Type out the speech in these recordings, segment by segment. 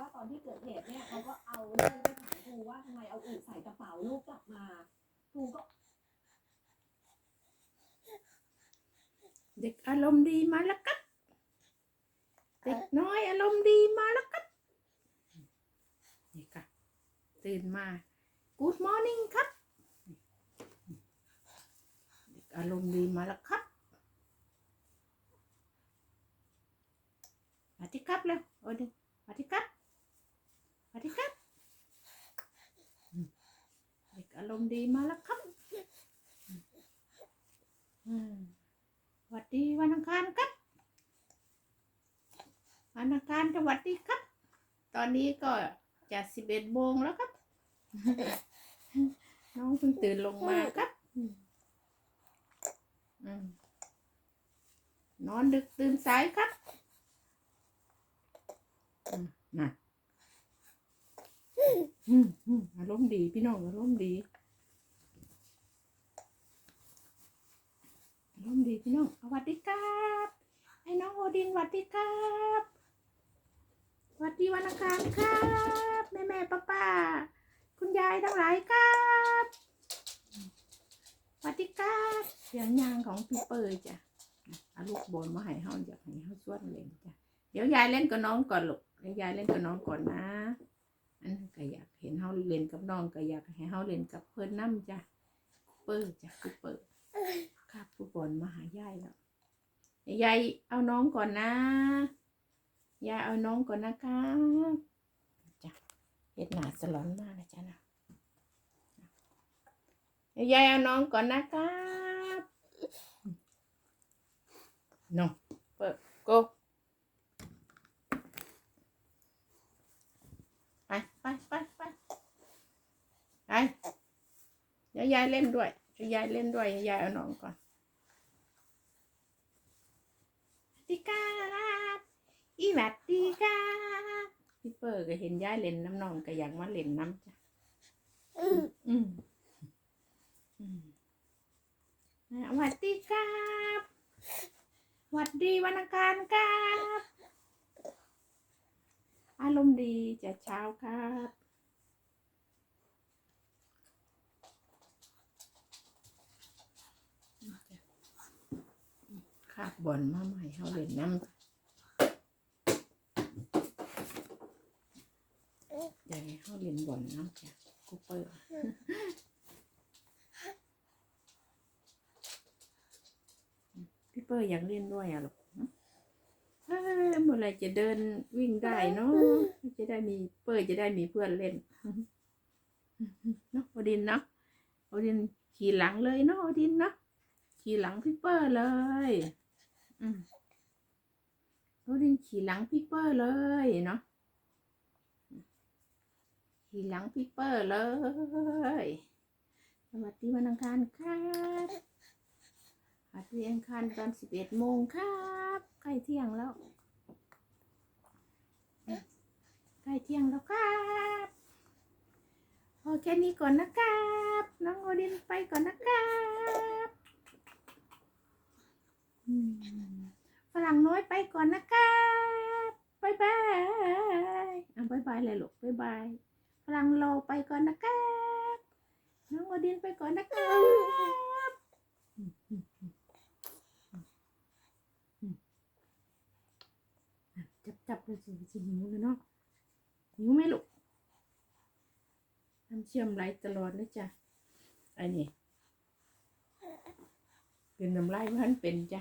ว่าตอนที่เกิดเหตุเนี่ยเขาก็เอาเรื่องไปถามครูว่าทำไมเอาอึใส่กระเป๋าลูกกลับมาครูก็เด็กอารมณ์ดีมาแล้วครับเด็กน้อยอารมณ์ดีมาแล้วครับนี่ค่ะตื่นมา Good morning ครับเด็กอารมณ์ดีมาแล้วครับมาที่ครับเร็วโอ้ดิมาที่ครับมาที่ครับอืมเด็ก อารมณ์ดีมาแล้วครับอืมสวัสดีวันอังคารครับวันอังคารสวัสดีครับ ตอนนี้ก็จะสิบเอ็ดโมงแล้วครับ น้องเพิ่งตื่นลงมาครับอืมอืมนอนดึกตื่นสายครับอืมน่ะอืมอืมอารมณ์ดีพี่น้องอารมณ์ดี อารมณ์ดี พี่น้องสวัสดีครับไอ้น้องโอดินสวัสดีครับสวัสดีวันอังคารครับแม่แม่ป้าป้าคุณยายทั้งหลายครับสวัสดีครับเสียงยางของพี่เปยจ้ะเอาลูกบอลมาให้เฮาอยากให้เฮาชวนเล่นจ้ะเดี๋ยวยายเล่นกับน้องก่อนลูกเดี๋ยวยายเล่นกับน้องก่อนนะอันนั้นก็อยากเห็นเฮาเล่นกับน้องก็อยากให้เฮาเล่นกับเพื่อนน้ำจ้ะเปยจ้ะพี่เปย ครับผู้บอลมาหายายแล้วยายเอาน้องก่อนนะยายเอาน้องก่อนนะครับจ้ะเห็ดหนาสลอนมากนะจ๊ะนะยายเอาน้องก่อนนะครับน้องเปิดโกไปไปไปไปไปเดี๋ยวยายเล่นด้วย เดี๋ยวยายเล่นด้วยยายเอาน้องก่อนสวัสดีครับอีหวัดดีครับพี่เปิร์ก็เห็นยายเล่นน้ำน้องก็อยากมาเล่นน้ำจ้ะอืมอืมสวัสดีครับสวัสดีวันอังคารครับ อารมณ์ดีจะเช้าครับ คาบบอลมาใหม่เขาเล่นน้ำอย่ากให้เขาเล่นบอลน้ำจ้ะกูเปิดพี่เปิ้ลอยากเล่นด้วยอะลูกเอ้ยเมื่อไรจะเดินวิ่งได้เนาะจะได้มีเปิ้ลจะได้มีเพื่อนเล่นเนาะโอดินเนาะโอดินขี่หลังเลยเนาะโอดินเนาะขี่หลังพี่เปอร์เลย อืมโรดินขี่หลังพี่เปอร์เลยเนาะขี่หลังพี่เปอร์เลย สวัสดีวันอังคารครับสวัสดีอังคารตอนสิบเอ็ดโมงครับใกล้เที่ยงแล้ว ใกล้เที่ยงแล้วครับโอเคนี้ก่อนนะครับ น้องโอดินไปก่อนนะครับ ฝรั่งน้อยไปก่อนนะครับบายบายอะบายบายเลยลูกบายบายฝรั่งโลไปก่อนนะครับน้องโอดินไปก่อนนะครับอืมอืมอืมอืมอะจับจับเลยสิสิหิวเลยเนาะหิวไหมลูกน้ำเชื่อมไหลตลอดเลยจ้ะอันนี้ เป็นน้ำลายมันเป็นจ้ะ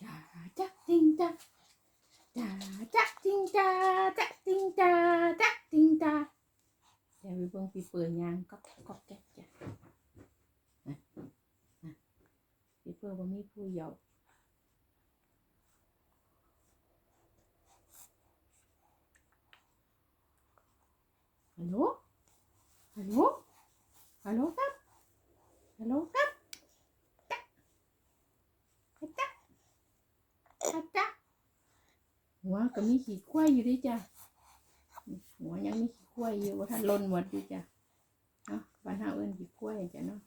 จ้าจ้าจริงจ้า จ้าจ้าจริงจ้าจ้าจริงจ้าจ้าจริงจ้าเดี๋ยวไปเบิ่ง ก็มีขี้ควายอยู่ดิจ้ะหัวยังมีขี้ควายอยู่ว่าท่านล้นหมดดิจ้ะเนาะบ้านเฮาเอิ้นขี้ควายจ้ะเนาะ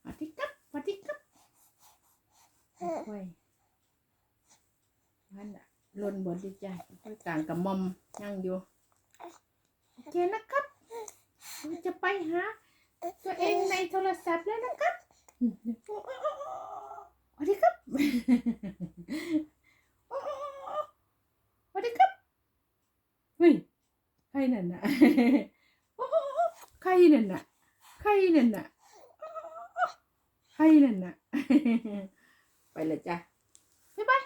สวัสดีครับสวัสดีครับขี้ควายนั่นน่ะล้นหมดดิจ้ะค่อยกลางกับมอมยังอยู่โอเคนะครับเราจะไปหาตัวเองในโทรศัพท์แล้วนะครับสวัสดีครับ കയ്യിലെണ്ണ കയ്യിലെണ്ണ കയ്യിലെണ്ണ വല്ലച്ചാ ബൈ